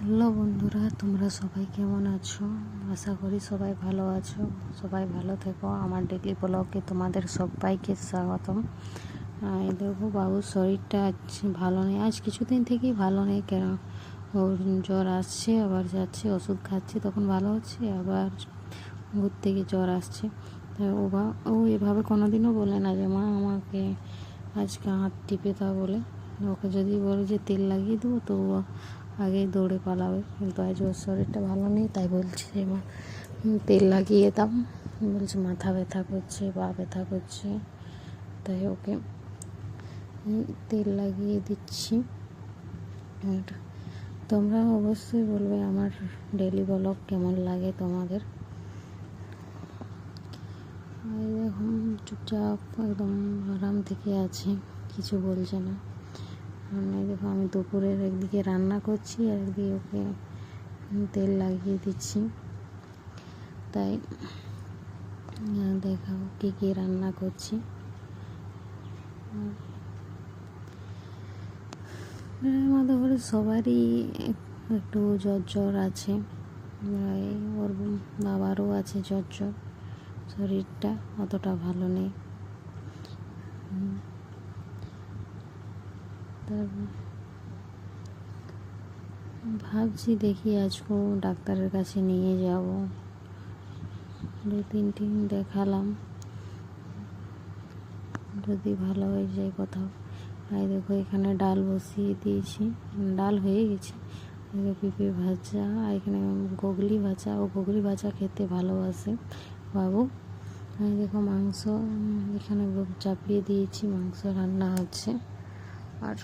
Hello বন্ধুরা, তোমরা সবাই কেমন আছো? আশা করি সবাই ভালো আছো। সবাই ভালো থেকো। আমার ডেলি ব্লগে তোমাদের সবাইকে এই দেখো বাবুর শরীরটা আজ ভালো নেই। আজ কিছুদিন থেকেই ভালো নেই কেন? ওর জ্বর আসছে, আবার যাচ্ছে, ওষুধ খাচ্ছে, তখন ভালো হচ্ছে, আবার ঘুর থেকে জ্বর আসছে। ও বা- ও এভাবে কোনোদিনও বলে না যে, মা, আমাকে আজকে হাত টিপে দাও বলে। ওকে যদি বলে যে, তেল লাগিয়ে দেবো, তো আগেই দৌড়ে পালাবে। কিন্তু আজ ওর শরীরটা ভালো নেই, তাই বলছে যে, মা তেল লাগিয়ে দাম বলছে, মাথা ব্যথা করছে, পা ব্যথা করছে। তাই ওকে তেল লাগিয়ে দিচ্ছি। আর তোমরা অবশ্যই বলবে, আমার ডেলি ব্লগ কেমন লাগে তোমাদের? এই দেখুন, চুপচাপ একদম আরাম থেকে আছে, কিছু বলছে না। দেখো আমি দুপুরের একদিকে রান্না করছি আর একদিকে ওকে তেল লাগিয়ে দিচ্ছি। তাই আহ, দেখাও কী কী রান্না করছি। আমাদের ঘরে সবারই একটু জ্বর জ্বর আছে ওর বাবারও আছে জ্বর জ্বর শরীরটা অতটা ভালো নেই। তারপর ভাবছি দেখি আজকে ডাক্তারের কাছে নিয়ে যাব। দু তিনটি দেখালাম। যদি ভালো হয়ে যায় কোথাও আর দেখো, এখানে ডাল বসিয়ে দিয়েছি। ডাল হয়ে গেছে। পেঁপে ভাজা, আর এখানে গোগলি ভাজা। ও গোগলি ভাজা খেতে ভালোবাসে বাবু। আর দেখো, মাংস এখানে চাপিয়ে দিয়েছি। মাংস রান্না হচ্ছে। আর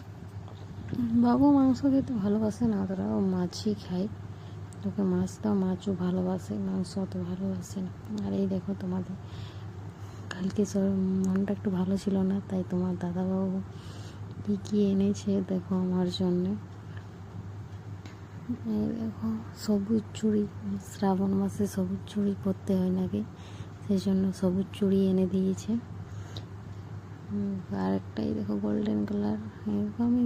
বাবু মাংস খেতে ভালোবাসে না অতটা ও মাছই খায়। মাছ দাও, মাছও ভালোবাসে, মাংস অত ভালোবাসে না। আর এই দেখো তোমাদের, কালকে সব মনটা একটু ভালো ছিল না, তাই তোমার দাদাবাবু কী কী এনেছে, দেখো আমার জন্যে। দেখো, সবুজ চুড়ি, শ্রাবণ মাসে সবুজ চুড়ি পরতে হয় নাকি? সেই জন্য সবুজ চুড়ি এনে দিয়েছে। আর একটাই দেখো গোল্ডেন কালার এরকম আমি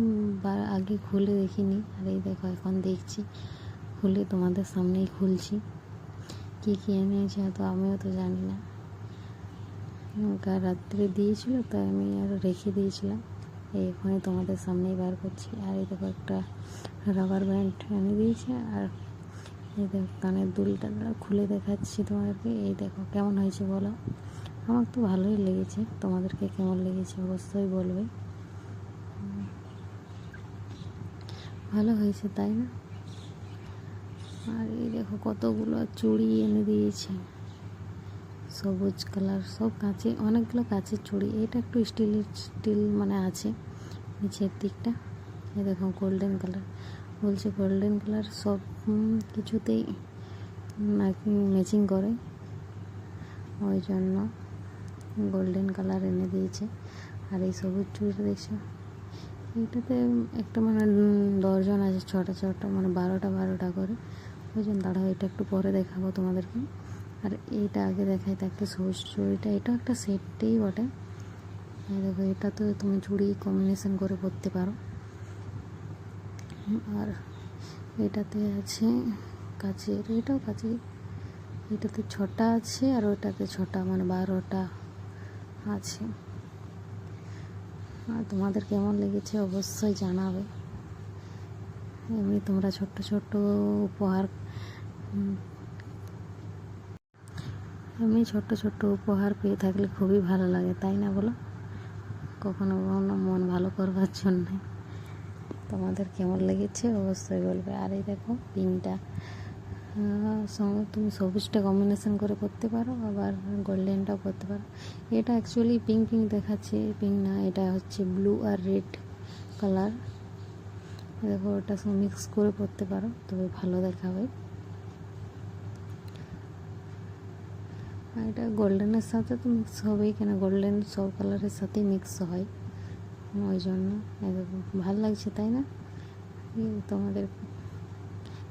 আগে খুলে দেখিনি। আর এই দেখো, এখন দেখছি। খুলে তোমাদের সামনেই খুলছি। কী কী এনেছে হয়তো আমিও তো জানি না। রাত্রে দিয়েছিল, তাই আমি আর রেখে দিয়েছিলাম। এই এখনই তোমাদের সামনেই বার করছি। আর এই দেখো একটা রাবার ব্যান্ড এনে দিয়েছে। আর এই দেখো কানের দুলটা খুলে দেখাচ্ছি তোমাদেরকে। এই দেখো, কেমন হয়েছে বলো? আমার তো ভালোই লেগেছে। তোমাদেরকে কেমন লেগেছে অবশ্যই বলবে। ভালো হয়েছে, তাই না? আর এই দেখো কতগুলো চুড়ি এনে দিয়েছে। সবুজ কালার, সব কাঁচে, অনেকগুলো কাঁচের চুড়ি। এটা একটু স্টিলের স্টিল মানে আছে, নিচের দিকটা। এই দেখো গোল্ডেন কালার। বলছে গোল্ডেন কালার সব কিছুতেই ম্যাচিং করে। ওই জন্য গোল্ডেন কালার এনে দিয়েছে। আর এই সবুজ চুড়িটা দেখছ? এইটাতে একটা মানে দশজন আছে, ছটা ছটা মানে বারোটা বারোটা করে। ওই জন্য দাঁড়াও, এটা একটু পরে দেখাবো তোমাদেরকে। আর এইটা আগে দেখাই থাকতে সবুজ চুড়িটা, এটাও একটা সেটটাই বটে। দেখো, এটা তো তুমি চুড়ি কম্বিনেশন করে পরতে পারো। আর এটাতে আছে কাচের, এটাও কাচের। এটাতে ছটা আছে আর ওটাতে ছটা মানে বারোটা। আছে। আর তোমাদের কেমন লেগেছে অবশ্যই জানাবে। এমনি তোমরা ছোট্ট ছোট্ট উপহার এমনি ছোট্ট ছোট্ট উপহার পেয়ে থাকলে খুবই ভালো লাগে, তাই না বলো? কখনো কখনো মন ভালো করবার জন্যে। তোমাদের কেমন লেগেছে অবশ্যই বলবে। আর এই দেখো সঙ্গে তুমি সবুজটা কম্বিনেশন করে করতে পারো, আবার গোল্ডেনটাও করতে পারো। এটা অ্যাকচুয়ালি পিঙ্ক পিঙ্ক দেখাচ্ছে পিঙ্ক না, এটা হচ্ছে ব্লু আর রেড কালার দেখো, ওটা সব মিক্স করে পরতে পারো, তবে ভালো দেখাবে। আর এটা গোল্ডেনের সাথে তো মিক্স হবেই, কেন গোল্ডেন সব কালারের সাথেই মিক্স হয়। ওই জন্য ভালো লাগছে, তাই না? তোমাদের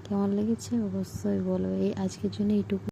কেমন লেগেছে? অবশ্যই বলো। এই আজকের জন্য এইটুকু।